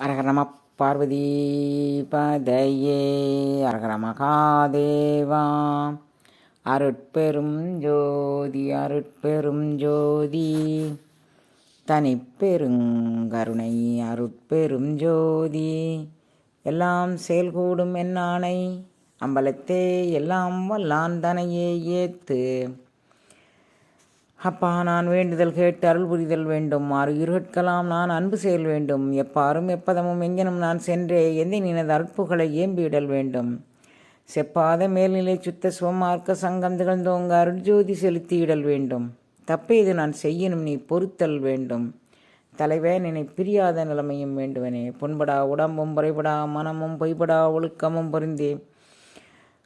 அரகரம பார்வதி பதையே அரகர மகாதேவா. அருட்பெரும் ஜோதி அருட்பெரும் ஜோதி. தனிப்பெருங்கருணை அருட்பெரும் ஜோதி. எல்லாம் செயல்கூடும் என்னானை அம்பலத்தே எல்லாம் வல்லான் தனையே ஏத்து. அப்பா நான் வேண்டுதல் கேட்டு அருள் புரிதல் வேண்டும். ஆறு இருகட்கலாம் நான் அன்பு செயல் வேண்டும். எப்பாரும் எப்பதமும் எங்கெனும் நான் சென்றே எந்த நினது அற்புகளை ஏம்பிவிடல் வேண்டும். செப்பாத மேல்நிலை சுத்த சுவமார்க்க சங்கம் திகழ்ந்தோங்க அருட்ஜோதி செலுத்தியிடல் வேண்டும். தப்பேது நான் செய்யணும் நீ பொறுத்தல் வேண்டும். தலைவே நினை பிரியாத நிலைமையும் வேண்டுவனே. புண்படா உடம்பும் புறைபடா மனமும் பொய்படா ஒழுக்கமும் பொருந்தே.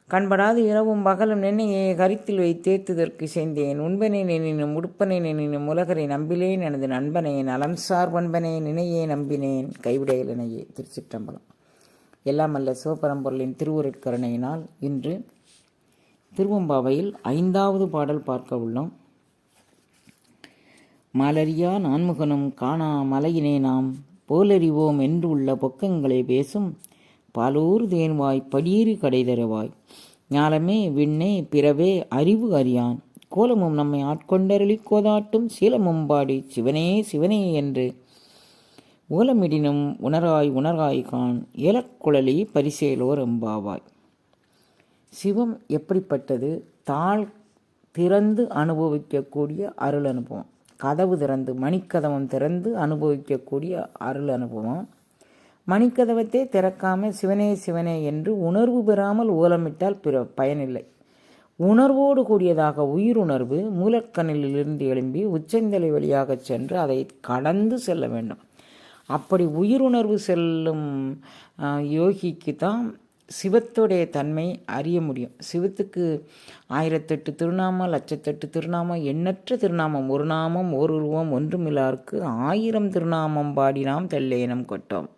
கண்படாது இரவும் பகலும் நின்னையே கருத்தில் வைத்தேத்துதற்கு செய்தேன் உண்பனை நினைனும் உடுப்பனை நினைனும் உலகரை நம்பிலேன் எனது நண்பனை நலம் சார் பண்பனே நினையே நம்பினேன். கைவிடையில் இணையே திருச்சிற்றம்பலம். எல்லாம் அல்ல சிவபரம்பொருளின் திருவுருட்கருணையினால் இன்று திருவம்பாவையில் ஐந்தாவது பாடல் பார்க்க உள்ளோம். மலரியா நான்முகனும் காணா மலையினே நாம் போலறிவோம் என்று உள்ள பொக்கங்களை பேசும் பாலூர் தேன்வாய் படியேறி கடை தருவாய் ஞாலமே விண்ணே பிறவே அறிவு அறியான். கோலமும் நம்மை ஆட்கொண்டருளி கோதாட்டும் சீலமும் பாடி சிவனே சிவனே என்று. ஓலமிடினும் உணராய் உணராய் கான் ஏலக்குழலி பரிசேலோர் எம்பாவாய் சிவம் எப்படிப்பட்டது? தாழ் திறந்து அனுபவிக்கக்கூடிய அருள் அனுபவம். கதவு திறந்து மணிக்கதவம் திறந்து அனுபவிக்கக்கூடிய அருள் அனுபவம். மணிக்கதவத்தை திறக்காம சிவனே சிவனே என்று உணர்வு பெறாமல் ஓலமிட்டால் பிற பயனில்லை. உணர்வோடு கூடியதாக உயிருணர்வு மூலக்கண்ணிலிருந்து எழும்பி உச்சந்தலை வழியாக சென்று அதை கடந்து செல்ல வேண்டும். அப்படி உயிருணர்வு செல்லும் யோகிக்கு தான் சிவத்துடைய தன்மை அறிய முடியும். சிவத்துக்கு ஆயிரத்தெட்டு திருநாமம் லட்சத்தெட்டு திருநாமம் எண்ணற்ற திருநாமம் ஒரு நாமம் ஒரு உருவம் ஒன்றுமில்லாருக்கு ஆயிரம் திருநாமம் பாடினாம் தெல்லேனம் கொட்டோம்.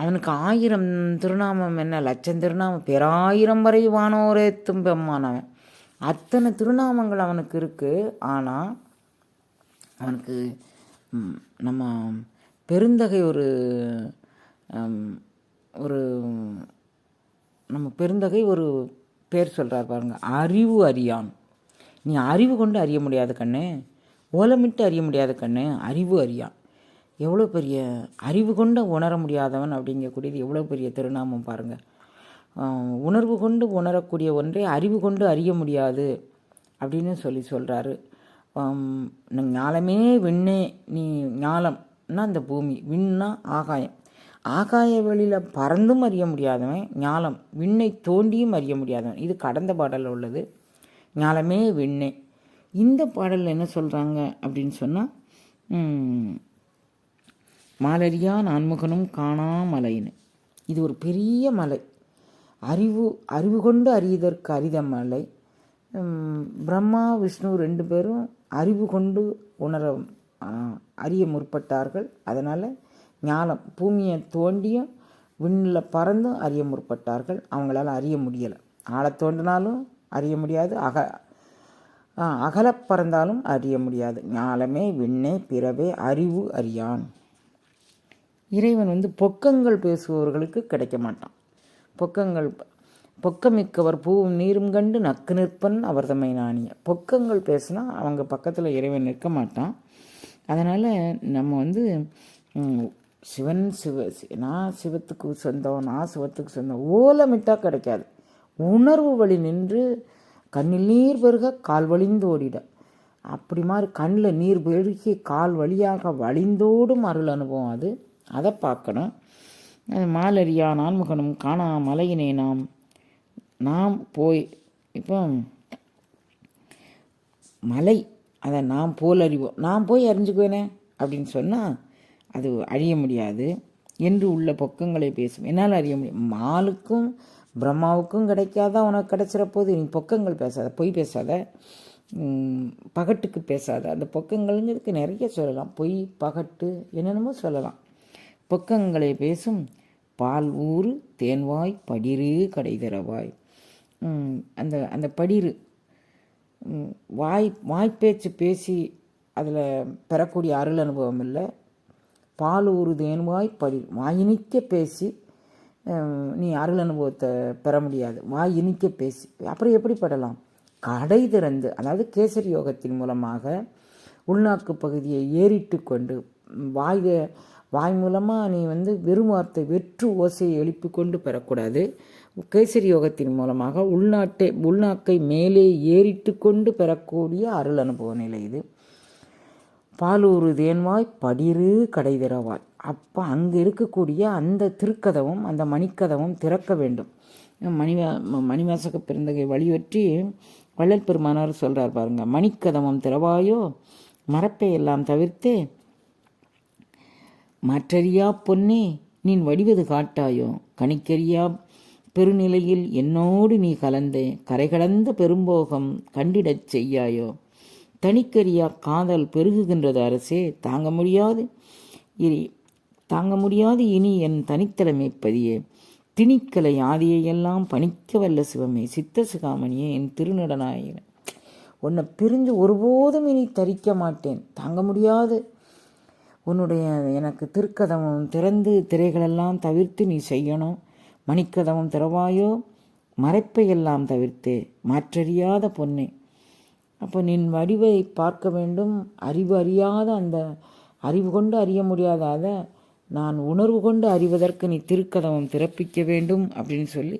அவனுக்கு ஆயிரம் திருநாமம் என்ன? லட்சம் திருநாமம். பேராயிரம் வரை வானோரே தும்பம்மானவன் அத்தனை திருநாமங்கள் அவனுக்கு இருக்குது ஆனால் அவனுக்கு நம்ம பெருந்தகை ஒரு ஒரு நம்ம பெருந்தகை ஒரு பேர் சொல்கிறார் பாருங்கள் அறிவு அறியான். நீ அறிவு கொண்டு அறிய முடியாது கண்ணு. ஓலமிட்டு அறிய முடியாது கண்ணு. அறிவு அறியான். எவ்வளோ பெரிய அறிவு கொண்டு உணர முடியாதவன் அப்படிங்கக்கூடியது எவ்வளோ பெரிய திருநாமம் பாருங்கள் உணர்வு கொண்டு உணரக்கூடிய ஒன்றை அறிவு கொண்டு அறிய முடியாது அப்படின்னு சொல்லி சொல்கிறாரு ஞாலமே விண்ணே நீ ஞாலம்னா அந்த பூமி விண்ணா ஆகாயம். ஆகாய வெளியில் பறந்தும் அறிய முடியாதவன் ஞாலம் விண்ணை தோண்டியும் அறிய முடியாதவன். இது கடந்த பாடலில் உள்ளது. ஞாலமே விண்ணே. இந்த பாடலில் என்ன சொல்கிறாங்க அப்படின்னு சொன்னால் மாலரியா நான்முகனும் காணாமலைன்னு இது ஒரு பெரிய மலை. அறிவு அறிவு கொண்டு அறியதற்கு அரித மலை. பிரம்மா விஷ்ணு ரெண்டு பேரும் அறிவு கொண்டு உணர அறிய முற்பட்டார்கள். அதனால் ஞானம் பூமியை தோண்டியும் விண்ணில் பறந்தும் அறிய முற்பட்டார்கள். அவங்களால அறிய முடியலை. ஆழ தோண்டினாலும் அறிய முடியாது. அக அகல பறந்தாலும் அறிய முடியாது. ஞாலமே விண்ணே பிறவே அறிவு அறியான். இறைவன் வந்து பொக்கங்கள் பேசுபவர்களுக்கு கிடைக்க மாட்டான். பொக்கங்கள் பொக்கமிக்கவர் பூவும் நீரும் கண்டு நக்கு நிற்பன் அவர் தம்மை நாணிய. பொக்கங்கள் பேசினா அவங்க பக்கத்தில் இறைவன் நிற்க மாட்டான். அதனால் நம்ம வந்து சிவன் சிவ நான் சிவத்துக்கு சொந்தம் நான் சிவத்துக்கு சொந்தம் ஓலமிட்டால் கிடைக்காது. உணர்வு வழி நின்று கண்ணில் நீர் பெருக கால் வழிந்து ஓடிட. அப்படி மாதிரி கண்ணில் நீர் பெருகி கால் வழியாக வழிந்தோடும் அருள் அனுபவம் அது. அதை பார்க்கணும். அது மாலரியா நான்முகனும் காணா மலையினே நாம். நாம் போய் இப்போ மலை அதை நாம் போல் அறிவோம். நான் போய் அறிஞ்சுக்குவேனே அப்படின்னு சொன்னால் அது அழிய முடியாது. என்று உள்ள பொக்கங்களை பேசும். என்னால் அறிய முடியும். மாலுக்கும் பிரம்மாவுக்கும் கிடைக்காதா உனக்கு கிடைச்சிற போது? நீ பொக்கங்கள் பேசாத பொய் பேசாத. பகட்டுக்கு பேசாத. அந்த பொக்கங்கள்ங்கிறதுக்கு நிறைய சொல்லலாம். பொய் பகட்டு என்னென்னமோ சொல்லலாம். பக்கங்களை பேசும் பால் ஊறு தேன்வாய் படிரு கடைதரவாய். அந்த அந்த படிரு வாய் வாய்ப்பேச்சு பேசி அதில் பெறக்கூடிய அருள் அனுபவம் இல்லை. பால் ஊறு தேன்வாய் படி வாயினிக்க பேசி நீ அருள் அனுபவத்தை பெற முடியாது. வாய் இனிக்க பேசி. அப்புறம் எப்படி படலாம்? கடை திறந்து அதாவது கேசரி யோகத்தின் மூலமாக உள்நாக்கு பகுதியை ஏறிட்டு கொண்டு வாய் வாய் மூலமாக நீ வந்து வெறும் வார்த்தை வெற்று ஓசையை எழுப்பி கொண்டு பெறக்கூடாது. கேசரி யோகத்தின் மூலமாக உள்நாட்டை உள்நாக்கை மேலே ஏறிட்டு கொண்டு பெறக்கூடிய அருள் அனுபவ நிலை இது. பாலூரு தேன்வாய் படிரு கடைதிறவாய். அப்போ அங்கே இருக்கக்கூடிய அந்த திருக்கதவும் அந்த மணிக்கதவும் திறக்க வேண்டும். மணிவா மணிவாசக பிறந்தகை வழியற்றி வள்ளல் பெருமானார் சொல்கிறார் பாருங்கள் மணிக்கதவம் திறவாயோ? மரப்பை எல்லாம் தவிர்த்தே மற்றறியா பொன்னே நீ வடிவது காட்டாயோ? கணிக்கறியா பெருநிலையில் என்னோடு நீ கலந்தே கரை கடந்த பெரும்போகம் கண்டிடச் செய்யாயோ? தனிக்கரியா காதல் பெருகுகின்றது அரசே தாங்க முடியாது. இனி தாங்க முடியாது இனி என் தனித்தலைமை பதியே. திணிக்கலை ஆதியையெல்லாம் பணிக்க வல்ல சிவமே சித்த சிகாமணியே என் திருநடனாயின. உன்னை பிரிஞ்சு ஒருபோதும் இனி தரிக்க மாட்டேன் தாங்க முடியாது. உன்னுடைய எனக்கு திருக்கதவம் திறந்து திரைகளெல்லாம் தவிர்த்து நீ செய்யணும். மணிக்கதவம் திறவாயோ? மறைப்பை எல்லாம் தவிர்த்து மாற்றறியாத பொன்னே. அப்போ நின் வடிவை பார்க்க வேண்டும். அறிவு அறியாத அந்த அறிவு கொண்டு அறிய முடியாத அதை நான் உணர்வு கொண்டு அறிவதற்கு நீ திருக்கதவம் திறப்பிக்க வேண்டும் அப்படின்னு சொல்லி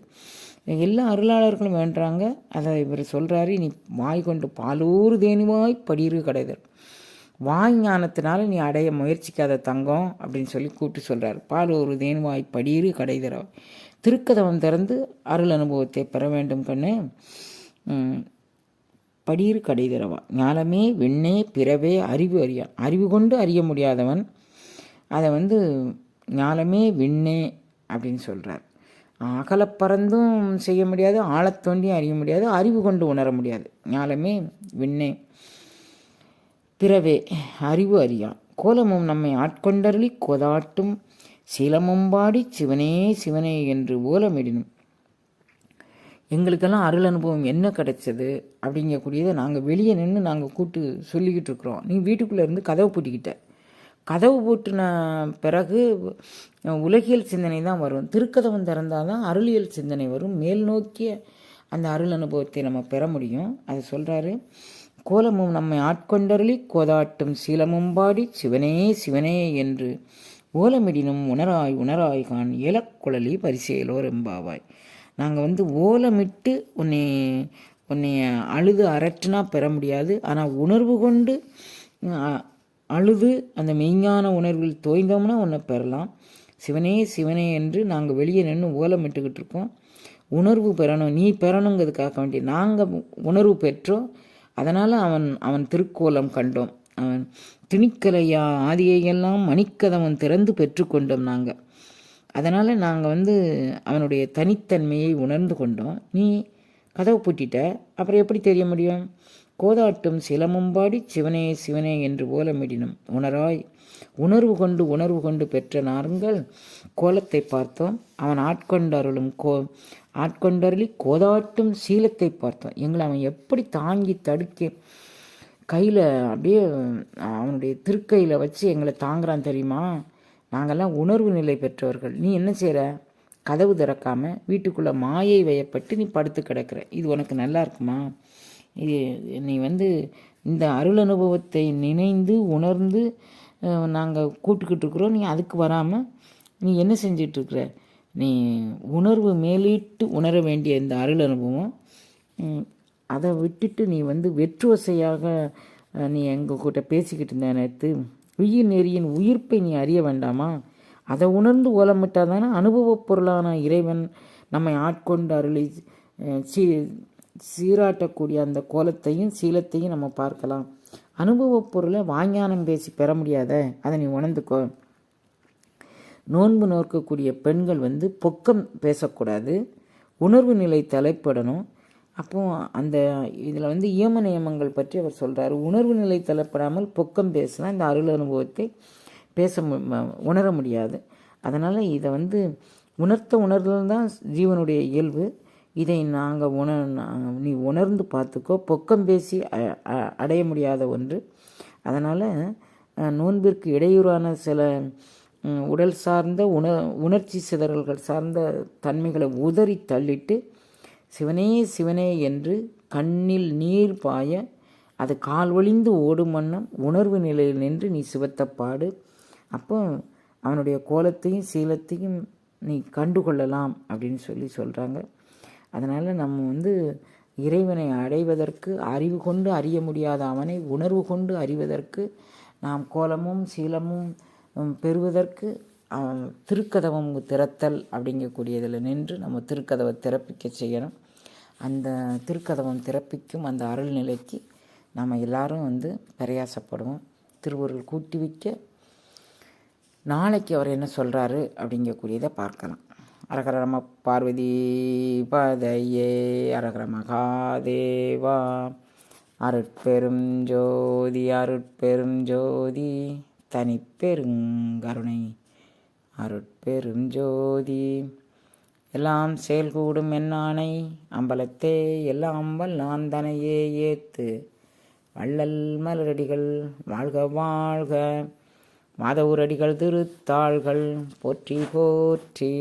எல்லா அருளாளர்களும் வேண்டுறாங்க. அதை இவர் சொல்கிறாரு நீ வாய் கொண்டு பாலூர் தேனிவாய் படியிரு கடைதல். வாய் ஞானத்தினால நீ அடைய முயற்சிக்காத தங்கம் அப்படின்னு சொல்லி கூப்பிட்டு சொல்கிறார் பாலூர் தேனிவாய் கடை கடைதர திருக்கதவம் திறந்து அருள் அனுபவத்தை பெற வேண்டும் கண்ணு. படியிரு கடை தரவா. ஞானமே வெண்ணே பிறவே அறிவு அறியான் அறிவு கொண்டு அறிய முடியாதவன் அதை வந்து ஞானமே விண்ணே அப்படின்னு சொல்கிறார் அகலப்பறந்தும் செய்ய முடியாது ஆழத்தோண்டியும் அறிய முடியாது அறிவு கொண்டு உணர முடியாது. ஞானமே விண்ணே. பிறவே அறிவு அறியான். கோலமும் நம்மை ஆட்கொண்டருளி கொதாட்டும். சிலமும்பாடி சிவனே சிவனே என்று ஓலமிடினும். எங்களுக்கெல்லாம் அருள் அனுபவம் என்ன கிடைச்சது அப்படிங்கக்கூடியதை நாங்கள் வெளியே நின்று நாங்கள் கூட்டு சொல்லிக்கிட்டு இருக்கிறோம். நீ வீட்டுக்குள்ளே இருந்து கதவை பூட்டிக்கிட்ட. கதவு பூட்டின பிறகு உலகியல் சிந்தனை தான் வரும். திருக்கதவம் திறந்தால் தான் அருளியல் சிந்தனை வரும். மேல் நோக்கிய அந்த அருள் அனுபவத்தை நம்ம பெற முடியும். அது சொல்கிறாரு கோலமும் நம்மை ஆட்கொண்டருளி கோதாட்டும் சீலமும் பாடி சிவனே சிவனே என்று ஓலமிடினும் உணராய் உணராய் கான் இலக்குழலி பரிசேலோர் எம்பாவாய் நாங்கள் வந்து ஓலமிட்டு உன்னை உன்னை அழுது அரற்றினா பெற முடியாது. ஆனால் உணர்வு கொண்டு அழுது அந்த மெய்ஞான உணர்வில் தோய்ந்தோம்னா உன்னை பெறலாம். சிவனே சிவனே என்று நாங்கள் வெளியே நின்று ஓலமிட்டுக்கிட்டு இருக்கோம். உணர்வு பெறணும் நீ பெறணுங்கிறதுக்காக வேண்டி நாங்கள் உணர்வு பெற்றோம். அதனால் அவன் அவன் திருக்கோலம் கண்டோம். அவன் திணிக்கலையா? ஆதியையெல்லாம் மணிக்கதவன் திறந்து பெற்றுக்கொண்டோம் நாங்கள் அதனால் நாங்கள் வந்து அவனுடைய தனித்தன்மையை உணர்ந்து கொண்டோம். நீ கதவை பூட்டிட்ட அப்புறம் எப்படி தெரிய முடியும்? கோதாட்டும் சிலமும்பாடி சிவனே சிவனே என்று ஓலமிடினும். உணராய். உணர்வு கொண்டு உணர்வு கொண்டு பெற்ற நாருங்கள். கோலத்தை பார்த்தோம். அவன் ஆட்கொண்டருளும் கோ ஆட்கொண்டருளி கோதாட்டும் சீலத்தை பார்த்தோம். எங்களை அவன் எப்படி தாங்கி தடுக்க கையில் அப்படியே அவனுடைய திருக்கையில் வச்சு எங்களை தாங்குறான் தெரியுமா? நாங்கள்லாம் உணர்வு நிலை பெற்றவர்கள். நீ என்ன செய்கிற கதவு திறக்காமல் வீட்டுக்குள்ளே மாயை வயப்பட்டு நீ படுத்து கிடக்கிற. இது உனக்கு நல்லா இருக்குமா? இது நீ வந்து இந்த அருள் அனுபவத்தை நினைந்து உணர்ந்து நாங்கள் கூட்டுக்கிட்டு இருக்கிறோம். நீ அதுக்கு வராமல் நீ என்ன செஞ்சிட்ருக்குற நீ உணர்வு மேலிட்டு உணர வேண்டிய இந்த அருள் அனுபவம். அதை விட்டுட்டு நீ வந்து வெற்றுவசையாக நீ எங்கள் கூட்ட பேசிக்கிட்டு இருந்த நேரத்து உயிர் நெறியின் உயிர்ப்பை நீ அறிய வேண்டாமா? அதை உணர்ந்து ஓலமிட்டால் தானே அனுபவப் பொருளான இறைவன் நம்மை ஆட்கொண்டு அருளி சீ சீராட்டக்கூடிய அந்த கோலத்தையும் சீலத்தையும் நம்ம பார்க்கலாம். அனுபவப் பொருளை வாஞ்ஞானம் பேசி பெற முடியாத? அதை நீ உணர்ந்துக்கோ. நோன்பு நோக்கக்கூடிய பெண்கள் வந்து பொக்கம் பேசக்கூடாது. உணர்வு நிலை தலைப்படணும் அப்போ அந்த இதில் வந்து இயம நியமங்கள் பற்றி அவர் சொல்கிறார் உணர்வு நிலை தலைப்படாமல் பொக்கம் பேசினா இந்த அருள் அனுபவத்தை பேச மு- உணர முடியாது. அதனால் இதை வந்து உணர்த்த உணர்தல் தான் ஜீவனுடைய இயல்பு. இதை நாங்கள் உண நீ உணர்ந்து பார்த்துக்கோ. பொக்கம் பேசி அ- அடைய முடியாத ஒன்று. அதனால் நோன்பிற்கு இடையூறான சில உடல் சார்ந்த உண உணர்ச்சி சிதறல்கள் சார்ந்த தன்மைகளை உதறி தள்ளிட்டு சிவனே சிவனே என்று கண்ணில் நீர் பாய அது கால் ஒளிந்து ஓடும் வண்ணம் உணர்வு நிலையில் நின்று நீ சிவத்தை பாடு. அப்போ அவனுடைய கோலத்தையும் சீலத்தையும் நீ கண்டுகொள்ளலாம் அப்படின்னு சொல்லி சொல்கிறாங்க அதனால் நம்ம வந்து இறைவனை அடைவதற்கு அறிவு கொண்டு அறிய முடியாத அவனை உணர்வு கொண்டு அறிவதற்கு நாம் கோலமும் சீலமும் பெறுவதற்கு திருக்கதவம் திறத்தல் அப்படிங்கக்கூடியதில் நின்று நம்ம திருக்கதவை திறப்பிக்க செய்யணும். அந்த திருக்கதவம் திறப்பிக்கும் அந்த அருள் நிலைக்கு நம்ம எல்லாரும் வந்து பிரயாசப்படுவோம். திருவுருள் கூட்டி வைக்க நாளைக்கு அவர் என்ன சொல்கிறாரு அப்படிங்கக்கூடியதை பார்க்கலாம். அரகர நம பார்வதி பதையே அரகர மகாதேவா. அருட்பெரும் ஜோதி அருட்பெரும் ஜோதி தனிப்பெருங்கருணை அருட்பெரும் ஜோதி எல்லாம் செயல்கூடும் என்னானை அம்பலத்தே எல்லாம் வல்லான் தனையே ஏத்து. வள்ளல் மலரடிகள் வாழ்க வாழ்க மாதவூரடிகள் திருத்தாள்கள் போற்றி போற்றி.